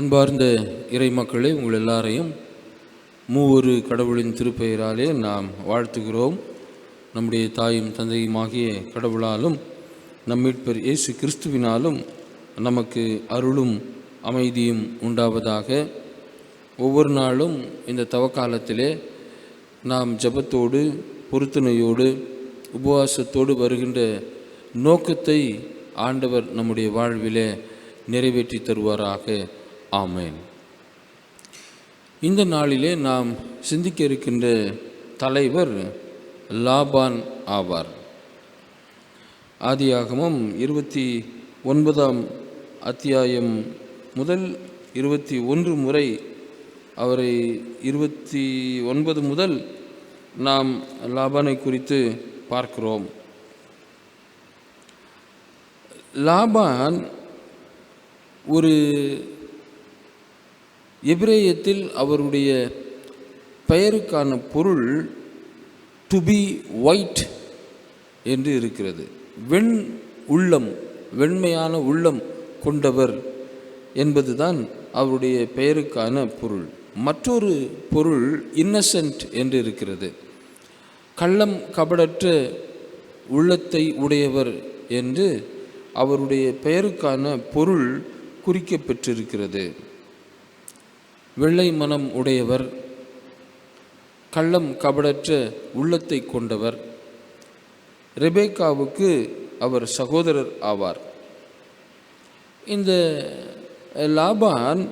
அன்பார்ந்த இறை மக்களே உங்கள் எல்லாரையும் மூவொரு கடவுளின் திருப்பெயராலே நாம் வாழ்த்துகிறோம். நம்முடைய தாயும் தந்தையுமாகிய கடவுளாலும் நம் மீட்பர் இயேசு கிறிஸ்துவினாலும் நமக்கு அருளும் அமைதியும் உண்டாவதாக. ஒவ்வொரு நாளும் இந்த தவக்காலத்திலே நாம் ஜெபத்தோடு பொருத்தனையோடு உபவாசத்தோடு வருகின்ற நோக்கத்தை ஆண்டவர் நம்முடைய வாழ்விலே நிறைவேற்றி தருவாராக. ஆமேன். இந்த நாளிலே நாம் சிந்திக்க இருக்கின்ற தலைவர் லாபான் ஆவார். ஆதியாகமும் இருபத்தி ஒன்பதாம் அத்தியாயம் முதல் இருபத்தி ஒன்று முறை அவரை இருபத்தி ஒன்பது முதல் நாம் லாபானை குறித்து பார்க்கிறோம். லாபான் ஒரு எபிரேயத்தில் அவருடைய பெயருக்கான பொருள் டு பி ஒயிட் என்று இருக்கிறது. வெண் உள்ளம் வெண்மையான உள்ளம் கொண்டவர் என்பதுதான் அவருடைய பெயருக்கான பொருள். மற்றொரு பொருள் இன்னசென்ட் என்று இருக்கிறது. கள்ளம் கபடற்ற உள்ளத்தை உடையவர் என்று அவருடைய பெயருக்கான பொருள் குறிக்கப்பெற்றிருக்கிறது. வெள்ளை மனம் உடையவர் கள்ளம் கபடற்ற உள்ளத்தை கொண்டவர். ரெபேக்காவுக்கு அவர் சகோதரர் ஆவார். இந்த லாபான்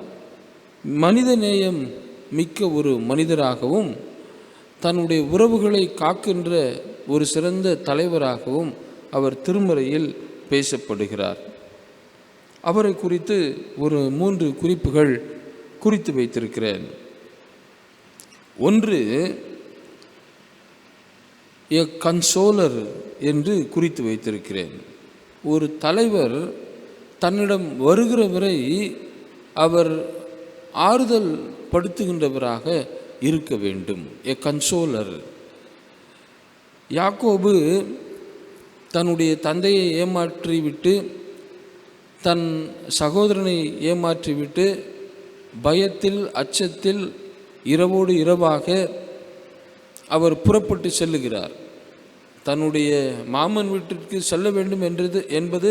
மனிதநேயம் மிக்க ஒரு மனிதராகவும் தன்னுடைய உறவுகளை காக்கின்ற ஒரு சிறந்த தலைவராகவும் அவர் திருமறையில் பேசப்படுகிறார். அவரை குறித்து ஒரு மூன்று குறிப்புகள் குறித்து வைத்திருக்கிறேன். ஒன்று எ கன்சோலர் என்று குறித்து வைத்திருக்கிறேன். ஒரு தலைவர் தன்னிடம் வருகிற வரை அவர் ஆறுதல் படுத்துகின்றவராக இருக்க வேண்டும். A consoler. யாக்கோபு தன்னுடைய தந்தையை ஏமாற்றிவிட்டு தன் சகோதரனை ஏமாற்றிவிட்டு பயத்தில் அச்சத்தில் இரவோடு இரவாக அவர் புறப்பட்டு செல்லுகிறார். தன்னுடைய மாமன் வீட்டிற்கு செல்ல வேண்டும் என்றது என்பது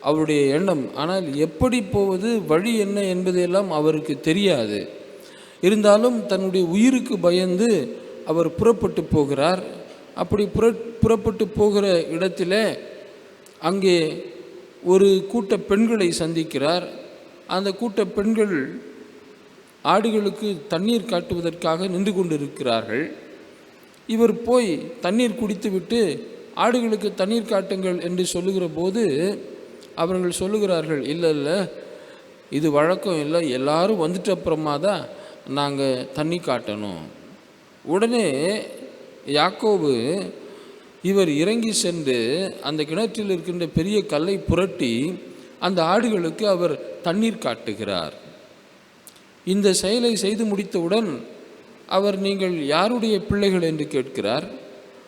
அவருடைய எண்ணம். ஆனால் எப்படி போவது வழி என்ன என்பதையெல்லாம் அவருக்கு தெரியாது. இருந்தாலும் தன்னுடைய உயிருக்கு பயந்து அவர் புறப்பட்டு போகிறார். அப்படி புற புறப்பட்டு போகிற இடத்துல அங்கே ஒரு கூட்ட பெண்களை சந்திக்கிறார். அந்த கூட்ட பெண்கள் ஆடுகளுக்கு தண்ணீர் காட்டுவதற்காக நின்று கொண்டிருக்கிறார்கள். இவர் போய் தண்ணீர் குடித்துவிட்டு ஆடுகளுக்கு தண்ணீர் காட்டுங்கள் என்று சொல்லுகிற போது அவர்கள் சொல்லுகிறார்கள் இல்லை இல்லை இது வழக்கம் இல்லை எல்லாரும் வந்துட்ட அப்புறமா தான் நாங்கள் தண்ணி காட்டணும். உடனே யாக்கோபு இவர் இறங்கி சென்று அந்த கிணற்றில் இருக்கின்ற பெரிய கல்லை புரட்டி அந்த ஆடுகளுக்கு அவர் தண்ணீர் காட்டுகிறார். இந்த செயலை செய்து முடித்தவுடன் அவர் நீங்கள் யாருடைய பிள்ளைகள் என்று கேட்கிறார்.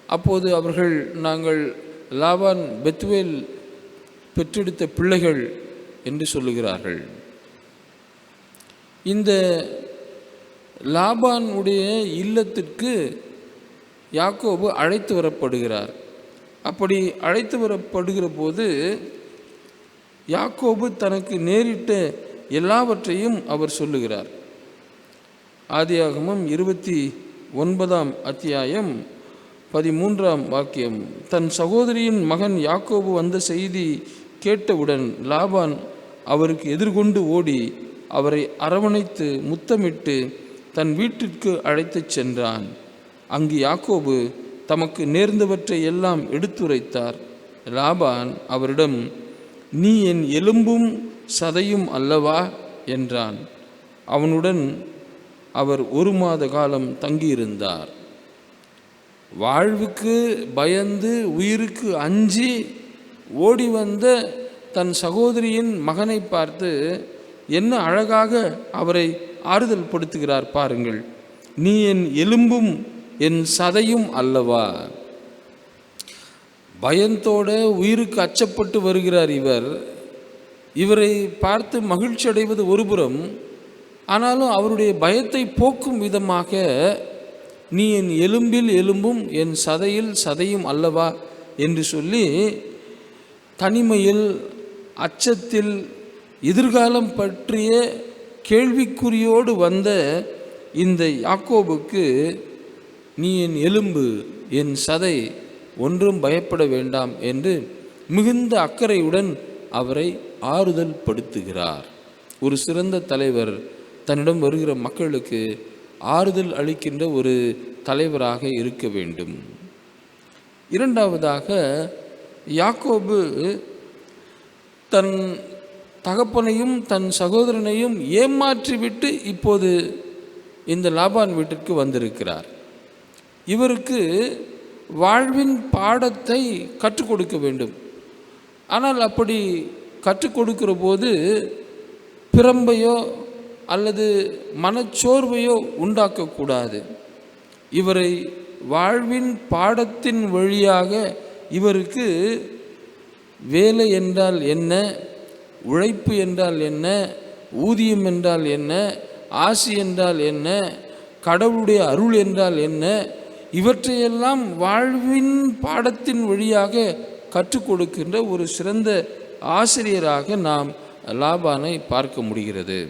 அப்போது அவர்கள் நாங்கள் லாபான் பெத்துவேல் பெற்றெடுத்த பிள்ளைகள் என்று சொல்லுகிறார்கள். இந்த லாபான் உடைய இல்லத்திற்கு யாக்கோபு அழைத்து வரப்படுகிறார். அப்படி அழைத்து வரப்படுகிற போது யாக்கோபு தனக்கு நேரிட்ட எல்லாவற்றையும் அவர் சொல்லுகிறார். ஆதியாகமம் இருபத்தி ஒன்பதாம் அத்தியாயம் பதிமூன்றாம் வாக்கியம். தன் சகோதரியின் மகன் யாக்கோபு வந்த செய்தி கேட்டவுடன் லாபான் அவருக்கு எதிர்கொண்டு ஓடி அவரை அரவணைத்து முத்தமிட்டு தன் வீட்டிற்கு அழைத்துச் சென்றான். அங்கு யாக்கோபு தமக்கு நேர்ந்தவற்றை எல்லாம் எடுத்துரைத்தார். லாபான் அவரிடம் நீ என் எலும்பும் சதையும் அல்லவா? என்றான். அவனுடன் அவர் ஒரு மாத காலம் தங்கியிருந்தார். வாழ்வுக்கு பயந்து உயிருக்கு அஞ்சி ஓடி வந்த தன் சகோதரியின் மகனை பார்த்து என்ன அழகாக அவரை ஆறுதல் படுத்துகிறார் பாருங்கள். நீ என் எலும்பும் என் சதையும் அல்லவா? பயத்தோட உயிருக்கு அச்சப்பட்டு வருகிறார் இவர். இவரை பார்த்து மகிழ்ச்சி அடைவது ஒருபுறம் ஆனாலும் அவருடைய பயத்தை போக்கும் விதமாக நீ என் எலும்பில் எலும்பும் என் சதையில் சதையும் அல்லவா? என்று சொல்லி தனிமையில் அச்சத்தில் எதிர்காலம் பற்றிய கேள்விக்குறியோடு வந்த இந்த யாக்கோபுக்கு நீ என் எலும்பு என் சதை ஒன்றும் பயப்பட வேண்டாம் என்று மிகுந்த அக்கறையுடன் அவரை ஆறுதல் படுத்துகிறார். ஒரு சிறந்த தலைவர் தன்னிடம் வருகிற மக்களுக்கு ஆறுதல் அளிக்கின்ற ஒரு தலைவராக இருக்க வேண்டும். இரண்டாவதாக யாக்கோபு தன் தகப்பனையும் தன் சகோதரனையும் ஏமாற்றிவிட்டு இப்போது இந்த லாபான் வீட்டிற்கு வந்திருக்கிறார். இவருக்கு வாழ்வின் பாடத்தை கற்றுக் கொடுக்க வேண்டும். ஆனால் அப்படி கற்றுக் கொடுக்கிற போது பிரம்பையோ அல்லது மனச்சோர்வையோ உண்டாக்கக்கூடாது. இவரை வாழ்வின் பாடத்தின் வழியாக இவருக்கு வேலை என்றால் என்ன உழைப்பு என்றால் என்ன ஊதியம் என்றால் என்ன ஆசி என்றால் என்ன கடவுளுடைய அருள் என்றால் என்ன இவற்றையெல்லாம் வாழ்வின் பாடத்தின் வழியாக கற்றுக் கொடுக்கின்ற ஒரு சிறந்த ஆசிரியராக நாம் லாபானை பார்க்க முடிகிறது.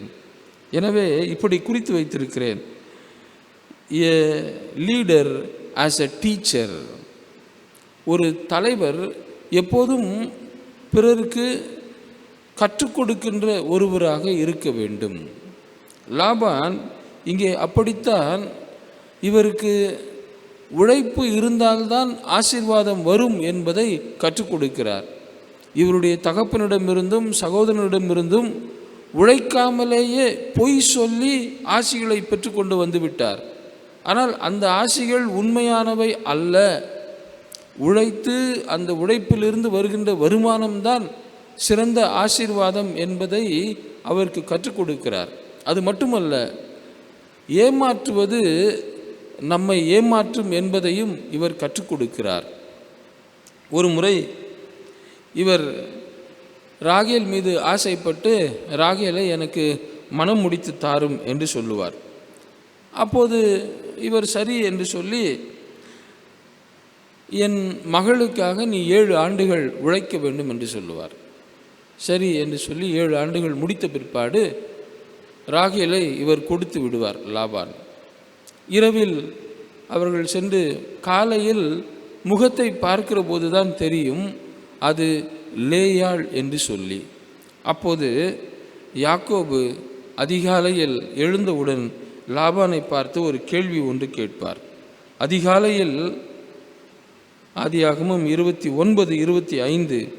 எனவே இப்படி குறித்து வைத்திருக்கிறேன். A leader as a teacher ஒரு தலைவர் எப்போதும் பிறருக்கு கற்றுக் கொடுக்கின்ற ஒருவராக இருக்க வேண்டும். லாபான் இங்கே அப்படித்தான் இவருக்கு உழைப்பு இருந்தால்தான் ஆசீர்வாதம் வரும் என்பதை கற்றுக் கொடுக்கிறார். இவருடைய தகப்பனிடமிருந்தும் சகோதரனிடமிருந்தும் உழைக்காமலேயே பொய் சொல்லி ஆசிகளை பெற்றுக்கொண்டு வந்துவிட்டார் ஆனால் அந்த ஆசிகள் உண்மையானவை அல்ல. உழைத்து அந்த உழைப்பிலிருந்து வருகின்ற வருமானம்தான் சிறந்த ஆசீர்வாதம் என்பதை அவருக்கு கற்றுக் கொடுக்கிறார். அது மட்டுமல்ல ஏமாற்றுவது நம்மை ஏமாற்றும் என்பதையும் இவர் கற்றுக் கொடுக்கிறார். ஒரு முறை இவர் ராகேல் மீது ஆசைப்பட்டு ராகேலை எனக்கு மனம் முடித்து தாரும் என்று சொல்லுவார். அப்போது இவர் சரி என்று சொல்லி என் மகளுக்காக நீ ஏழு ஆண்டுகள் உழைக்க வேண்டும் என்று சொல்லுவார். சரி என்று சொல்லி ஏழு ஆண்டுகள் முடித்த பிற்பாடு ராகேலை இவர் கொடுத்து விடுவார் லாபான். இரவில் அவர்கள் சென்று காலையில் முகத்தை பார்க்கிற போதுதான் தெரியும் அது லேயாள் என்று சொல்லி. அப்போது யாக்கோபு அதிகாலையில் எழுந்தவுடன் லாபானை பார்த்து ஒரு கேள்வி ஒன்று கேட்பார். அதிகாலையில் ஆதியாகமும் இருபத்தி ஒன்பது இருபத்தி ஐந்து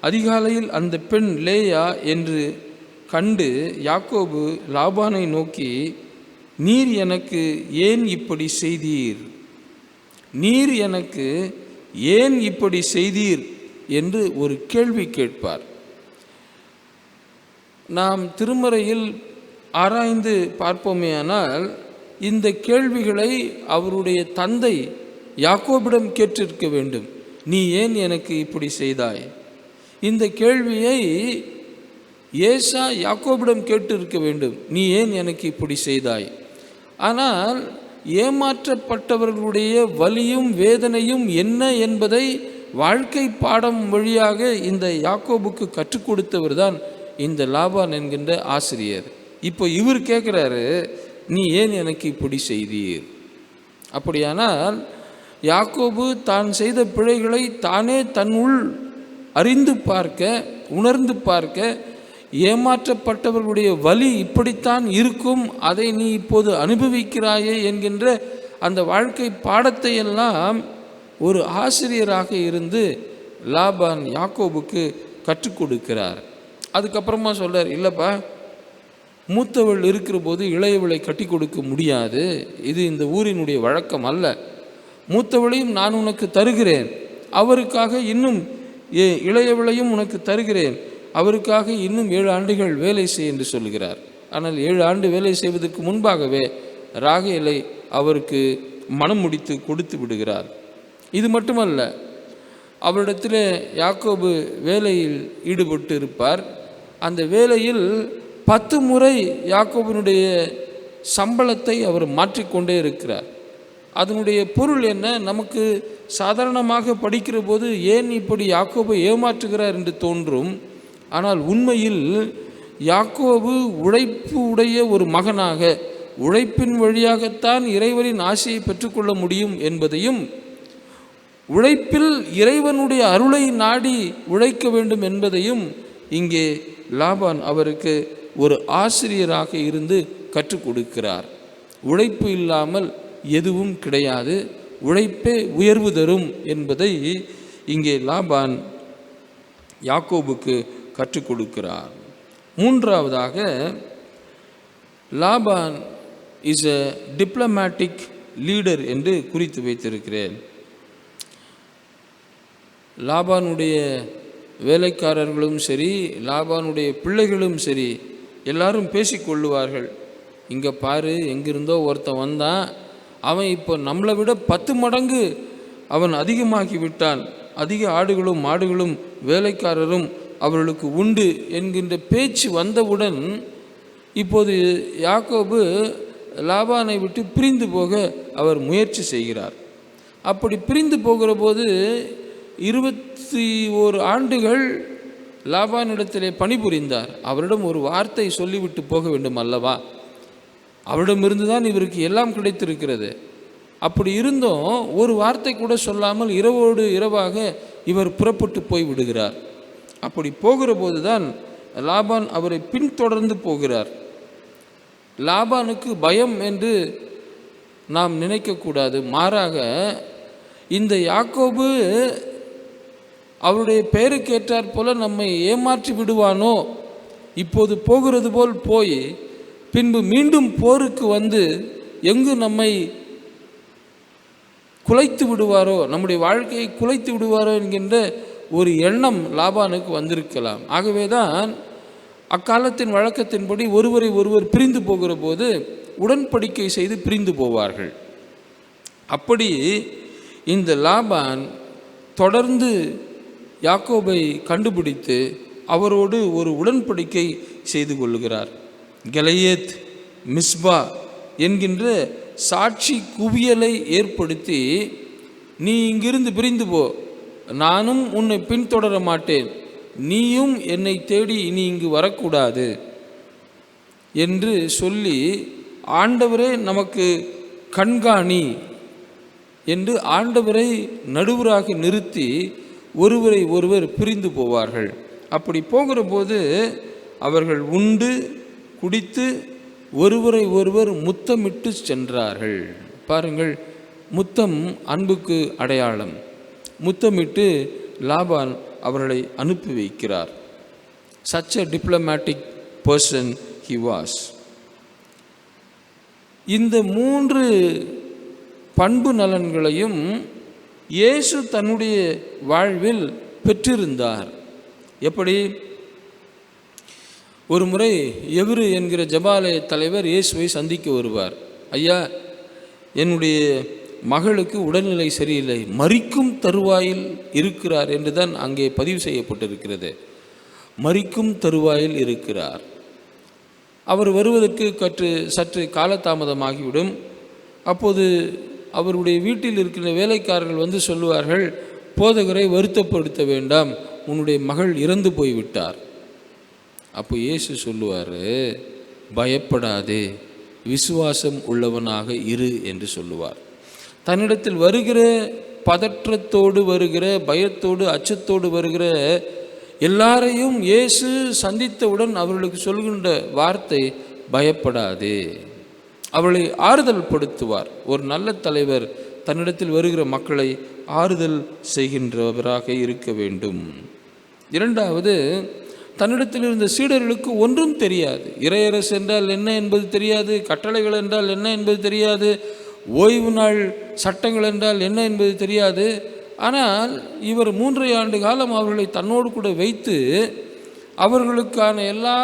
அதிகாலையில் அந்த பெண் லேயா என்று கண்டு யாக்கோபு லாபானை நோக்கி நீர் எனக்கு ஏன் இப்படி செய்தீர்? நீர் எனக்கு ஏன் இப்படி செய்தீர்? என்று ஒரு கேள்வி கேட்பார். நாம் திருமறையில் ஆராய்ந்து பார்ப்போமேயானால் இந்த கேள்விகளை அவருடைய தந்தை யாக்கோபிடம் கேட்டிருக்க வேண்டும். நீ ஏன் எனக்கு இப்படி செய்தாய்? இந்த கேள்வியை ஏசா யாக்கோபிடம் கேட்டிருக்க வேண்டும். நீ ஏன் எனக்கு இப்படி செய்தாய்? ஆனால் ஏமாற்றப்பட்டவர்களுடைய வலியும் வேதனையும் என்ன என்பதை வாழ்க்கை பாடம் வழியாக இந்த யாக்கோபுக்கு கற்றுக் கொடுத்தவர் தான் இந்த லாபான் என்கின்ற ஆசிரியர். இப்போ இவர் கேட்குறாரு நீ ஏன் எனக்கு இப்படி செய்தீர்? அப்படியானால் யாக்கோபு தான் செய்த பிழைகளை தானே தன் உள் அறிந்து பார்க்க உணர்ந்து பார்க்க ஏமாற்றப்பட்டவர்களுடைய வலி இப்படித்தான் இருக்கும் அதை நீ இப்போது அனுபவிக்கிறாயே என்கின்ற அந்த வாழ்க்கை பாடத்தை எல்லாம் ஒரு ஆசிரியராக இருந்து லாபான் யாக்கோபுக்கு கற்றுக் கொடுக்கிறார். அதுக்கப்புறமா சொல்கிறார் இல்லைப்பா மூத்தவள் இருக்கிற போது இளையவளை கட்டி கொடுக்க முடியாது. இது இந்த ஊரினுடைய வழக்கம் அல்ல. மூத்தவளையும் நான் உனக்கு தருகிறேன். அவருக்காக இன்னும் ஏ இளையவளையும் உனக்கு தருகிறேன். அவருக்காக இன்னும் ஏழு ஆண்டுகள் வேலை செய் என்று சொல்கிறார். ஆனால் ஏழு ஆண்டு வேலை செய்வதற்கு முன்பாகவே ராகேலை அவருக்கு மனம் முடித்து கொடுத்து விடுகிறார். இது மட்டுமல்ல அவரிடத்தில் யாக்கோபு வேலையில் ஈடுபட்டு இருப்பார் அந்த வேலையில் பத்து முறை யாக்கோபினுடைய சம்பளத்தை அவர் மாற்றிக்கொண்டே இருக்கிறார். அதனுடைய பொருள் என்ன? நமக்கு சாதாரணமாக படிக்கிற போது ஏன் இப்படி யாக்கோபை ஏமாற்றுகிறார் என்று தோன்றும். ஆனால் உண்மையில் யாக்கோபு உழைப்பு உடைய ஒரு மகனாக உழைப்பின் வழியாகத்தான் இறைவனின் ஆசையை பெற்றுக்கொள்ள முடியும் என்பதையும் உழைப்பில் இறைவனுடைய அருளை நாடி உழைக்க வேண்டும் என்பதையும் இங்கே லாபான் அவருக்கு ஒரு ஆசிரியராக இருந்து கற்றுக் கொடுக்கிறார். உழைப்பு இல்லாமல் எதுவும் கிடையாது. உழைப்பே உயர்வு தரும் என்பதை இங்கே லாபான் யாக்கோபுக்கு கற்றுக் கொடுக்கிறார். மூன்றாவதாக Laban is a diplomatic leader என்று குறித்து வைத்திருக்கிறேன். லாபானுடைய வேலைக்காரர்களும் சரி லாபானுடைய பிள்ளைகளும் சரி எல்லாரும் பேசிக்கொள்ளுவார்கள் இங்கே பாரு எங்கிருந்தோ ஒருத்தன் வந்தான். அவன் இப்போ நம்மளை விட பத்து மடங்கு அவன் அதிகமாகி விட்டான். அதிக ஆடுகளும் மாடுகளும் வேலைக்காரரும் அவர்களுக்கு உண்டு என்கின்ற பேச்சு வந்தவுடன் இப்போது யாக்கோபு லாபானை விட்டு பிரிந்து போக அவர் முயற்சி செய்கிறார். அப்படி பிரிந்து போகிற போது இருபத்தி ஓரு ஆண்டுகள் லாபானிடத்திலே பணிபுரிந்தார். அவரிடம் ஒரு வார்த்தை சொல்லிவிட்டு போக வேண்டும் அல்லவா? அவரிடமிருந்து தான் இவருக்கு எல்லாம் கிடைத்திருக்கிறது. அப்படி இருந்தும் ஒரு வார்த்தை கூட சொல்லாமல் இரவோடு இரவாக இவர் புறப்பட்டு போய் விடுகிறார். அப்படி போகிற போது தான் லாபான் அவரை பின்தொடர்ந்து போகிறார். லாபானுக்கு பயம் என்று நாம் நினைக்கக்கூடாது. மாறாக இந்த யாக்கோபு அவருடைய பெயருக்கு ஏற்றாற் போல நம்மை ஏமாற்றி விடுவானோ? இப்போது போகிறது போல் போய் பின்பு மீண்டும் போருக்கு வந்து எங்கு நம்மை குலைத்து விடுவாரோ? நம்முடைய வாழ்க்கையை குலைத்து விடுவாரோ என்கின்ற ஒரு எண்ணம் லாபானுக்கு வந்திருக்கலாம். ஆகவே தான் அக்காலத்தின் வழக்கத்தின்படி ஒருவரை ஒருவர் பிரிந்து போகிற போது உடன்படிக்கை செய்து பிரிந்து போவார்கள். அப்படி இந்த லாபான் தொடர்ந்து யாக்கோபை கண்டுபிடித்து அவரோடு ஒரு உடன்படிக்கை செய்து கொள்கிறார் கலையேத் மிஸ்பா என்கின்ற சாட்சி குவியலை ஏற்படுத்தி நீ இங்கிருந்து பிரிந்து போ. நானும் உன்னை பின்தொடர மாட்டேன். நீயும் என்னை தேடி இனி இங்கு வரக்கூடாது என்று சொல்லி ஆண்டவரே நமக்கு கண்காணி என்று ஆண்டவரை நடுவராக நிறுத்தி ஒருவரை ஒருவர் பிரிந்து போவார்கள். அப்படி போகிற போது அவர்கள் உண்டு குடித்து ஒருவரை ஒருவர் முத்தமிட்டு சென்றார்கள். பாருங்கள் முத்தம் அன்புக்கு அடையாளம். முத்தமிட்டு லாபான் அவர்களை அனுப்பி வைக்கிறார். Such a diplomatic person he was இந்த மூன்று பண்பு நலன்களையும் இயேசு தன்னுடைய வாழ்வில் பெற்றிருந்தார். எப்படி? ஒரு முறை எவரு என்கிற ஜபாலய தலைவர் இயேசுவை சந்திக்க வருவார். ஐயா என்னுடைய மகளுக்கு உடல்நிலை சரியில்லை மறிக்கும் தருவாயில் இருக்கிறார் என்று தான் அங்கே பதிவு செய்யப்பட்டிருக்கிறது. மறிக்கும் தருவாயில் இருக்கிறார். அவர் வருவதற்கு கற்று சற்று காலதாமதமாகிவிடும். அப்போது அவருடைய வீட்டில் இருக்கிற வேலைக்காரர்கள் வந்து சொல்லுவார்கள் போதகரை வருத்தப்படுத்த வேண்டாம் உன்னுடைய மகள் இறந்து போய்விட்டார். அப்போ இயேசு சொல்லுவார் பயப்படாதே விசுவாசம் உள்ளவனாக இரு என்று சொல்லுவார். தன்னிடத்தில் வருகிற பதற்றத்தோடு வருகிற பயத்தோடு அச்சத்தோடு வருகிற எல்லாரையும் இயேசு சந்தித்தவுடன் அவர்களுக்கு சொல்கின்ற வார்த்தை பயப்படாதே. அவளை ஆறுதல் படுத்துவார். ஒரு நல்ல தலைவர் தன்னிடத்தில் வருகிற மக்களை ஆறுதல் செய்கின்றவராக இருக்க வேண்டும். இரண்டாவது தன்னிடத்தில் இருந்த சீடர்களுக்கு ஒன்றும் தெரியாது. இறையரசு என்றால் என்ன என்பது தெரியாது. கட்டளைகள் என்றால் என்ன என்பது தெரியாது. ஓய்வு நாள் சட்டங்கள் என்றால் என்ன என்பது தெரியாது. ஆனால் இவர் மூன்றை ஆண்டு காலம் அவர்களை தன்னோடு கூட வைத்து அவர்களுக்கான எல்லா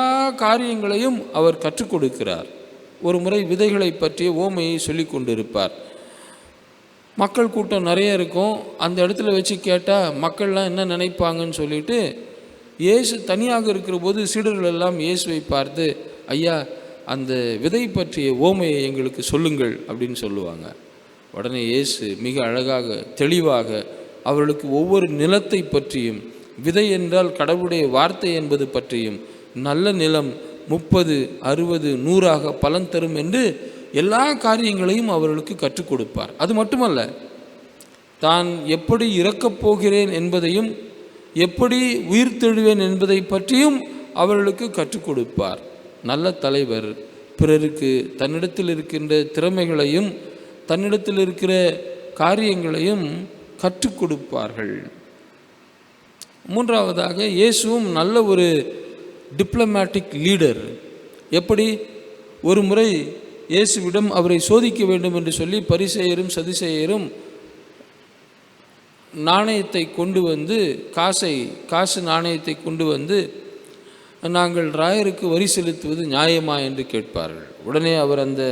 காரியங்களையும் அவர் கற்றுக் கொடுக்கிறார். ஒரு முறை விதைகளை பற்றிய ஓமையை சொல்லி கொண்டிருப்பார். மக்கள் கூட்டம் நிறைய இருக்கும். அந்த இடத்துல வச்சு கேட்டால் மக்கள்லாம் என்ன நினைப்பாங்கன்னு சொல்லிட்டு இயேசு தனியாக இருக்கிற போது சீடர்கள் எல்லாம் இயேசுவை பார்த்து ஐயா அந்த விதை பற்றிய ஓமையை எங்களுக்கு சொல்லுங்கள் அப்படின்னு சொல்லுவாங்க. உடனே இயேசு மிக அழகாக தெளிவாக அவர்களுக்கு ஒவ்வொரு நிலத்தை பற்றியும் விதை என்றால் கடவுளுடைய வார்த்தை என்பது பற்றியும் நல்ல நிலம் முப்பது அறுபது நூறாக பலன் தரும் என்று எல்லா காரியங்களையும் அவர்களுக்கு கற்றுக் கொடுப்பார். அது மட்டுமல்ல தான் எப்படி இறக்கப் போகிறேன் என்பதையும் எப்படி உயிர் தெழுவேன் என்பதை பற்றியும் அவர்களுக்கு கற்றுக் கொடுப்பார். நல்ல தலைவர் பிறருக்கு தன்னிடத்தில் இருக்கின்ற திறமைகளையும் தன்னிடத்தில் இருக்கிற காரியங்களையும் கற்றுக் கொடுப்பார்கள். மூன்றாவதாக இயேசுவும் நல்ல ஒரு டிப்ளமேட்டிக் லீடர் எப்படி? ஒரு முறை இயேசுவிடம் அவரை சோதிக்க வேண்டும் என்று சொல்லி பரிசெயரும் சதிசெயரும் நாணயத்தை கொண்டு வந்து காசை காசு நாணயத்தை கொண்டு வந்து நாங்கள் ராயருக்கு வரி செலுத்துவது நியாயமா? என்று கேட்பார்கள். உடனே அவர் அந்த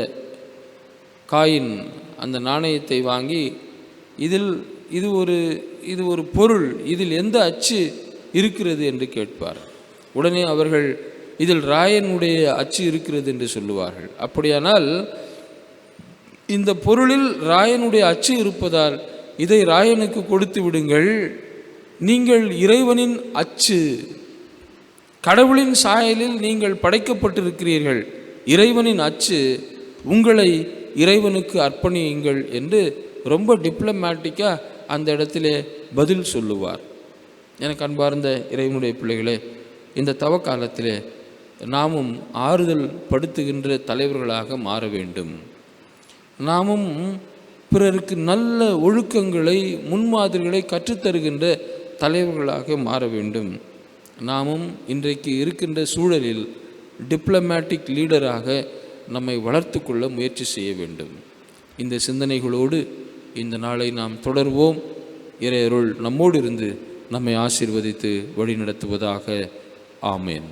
காயின் அந்த நாணயத்தை வாங்கி இதில் இது ஒரு இது ஒரு பொருள் இதில் எந்த அச்சு இருக்கிறது? என்று கேட்பார். உடனே அவர்கள் இதில் ராயனுடைய அச்சு இருக்கிறது என்று சொல்லுவார்கள். அப்படியானால் இந்த பொருளில் ராயனுடைய அச்சு இருப்பதால் இதை ராயனுக்கு கொடுத்து விடுங்கள். நீங்கள் இறைவனின் அச்சு கடவுளின் சாயலில் நீங்கள் படைக்கப்பட்டிருக்கிறீர்கள். இறைவனின் அச்சு உங்களை இறைவனுக்கு அர்ப்பணியுங்கள் என்று ரொம்ப டிப்ளமேட்டிக்காக அந்த இடத்திலே பதில் சொல்லுவார். எனக்கு அன்பார்ந்த இறைவனுடைய பிள்ளைகளே இந்த தவ காலத்திலே நாமும் ஆறுதல் படுத்துகின்ற தலைவர்களாக மாற வேண்டும். நாமும் பிறருக்கு நல்ல ஒழுக்கங்களை முன்மாதிரிகளை கற்றுத்தருகின்ற தலைவர்களாக மாற வேண்டும். நாமும் இன்றைக்கு இருக்கின்ற சூழலில் டிப்ளமேட்டிக் லீடராக நம்மை வளர்த்து கொள்ள முயற்சி செய்ய வேண்டும். இந்த சிந்தனைகளோடு இந்த நாளை நாம் தொடர்வோம். இறையருள் நம்மோடு இருந்து நம்மை ஆசீர்வதித்து வழிநடத்துவதாக ஆமேன்